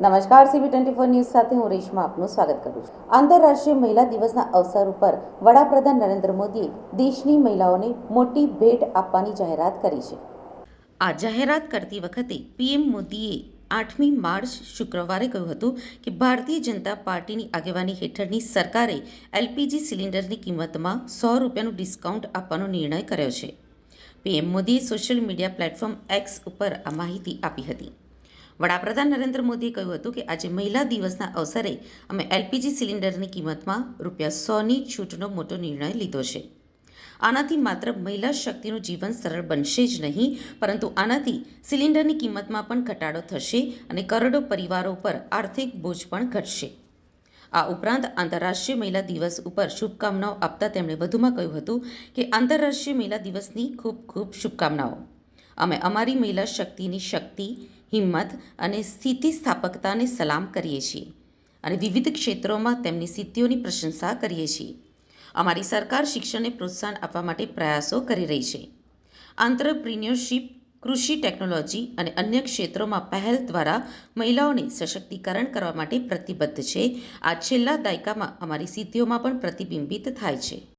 નમસ્કાર CB twenty four news સાથે હું રેશમા આપનું સ્વાગત કરું છું. આંતરરાષ્ટ્રીય મહિલા દિવસના અવસર ઉપર વડાપ્રધાન નરેન્દ્ર મોદીએ દેશની મહિલાઓને મોટી ભેટ આપવાની જાહેરાત કરી છે. આ જાહેરાત કરતી વખતે પીએમ મોદીએ આઠમી માર્ચ શુક્રવારે કહ્યું હતું કે ભારતીય જનતા પાર્ટીની આગેવાની હેઠળની સરકારે એલપીજી સિલિન્ડરની કિંમતમાં સો રૂપિયાનું ડિસ્કાઉન્ટ આપવાનો નિર્ણય કર્યો છે. પીએમ મોદીએ સોશિયલ મીડિયા પ્લેટફોર્મ એક્સ ઉપર આ માહિતી આપી હતી. વડાપ્રધાન નરેન્દ્ર મોદીએ કહ્યું હતું કે આજે મહિલા દિવસના અવસરે અમે એલપીજી સિલિન્ડરની કિંમતમાં રૂપિયા સોની છૂટનો મોટો નિર્ણય લીધો છે. આનાથી માત્ર મહિલા શક્તિનું જીવન સરળ બનશે જ નહીં, પરંતુ આનાથી સિલિન્ડરની કિંમતમાં પણ ઘટાડો થશે અને કરોડો પરિવારો પર આર્થિક બોજ પણ ઘટશે. આ ઉપરાંત આંતરરાષ્ટ્રીય મહિલા દિવસ ઉપર શુભકામનાઓ આપતા તેમણે વધુમાં કહ્યું હતું કે આંતરરાષ્ટ્રીય મહિલા દિવસની ખૂબ ખૂબ શુભકામનાઓ. અમે અમારી મહિલા શક્તિની શક્તિ, હિંમત અને સ્થિતિસ્થાપકતાને સલામ કરીએ છીએ અને વિવિધ ક્ષેત્રોમાં તેમની સિદ્ધિઓની પ્રશંસા કરીએ છીએ. અમારી સરકાર શિક્ષણને પ્રોત્સાહન આપવા માટે પ્રયાસો કરી રહી છે. આંતરપ્રિન્યોરશિપ, કૃષિ ટેકનોલોજી અને અન્ય ક્ષેત્રોમાં પહેલ દ્વારા મહિલાઓને સશક્તિકરણ કરવા માટે પ્રતિબદ્ધ છે. આ છેલ્લા દાયકામાં અમારી સિદ્ધિઓમાં પણ પ્રતિબિંબિત થાય છે.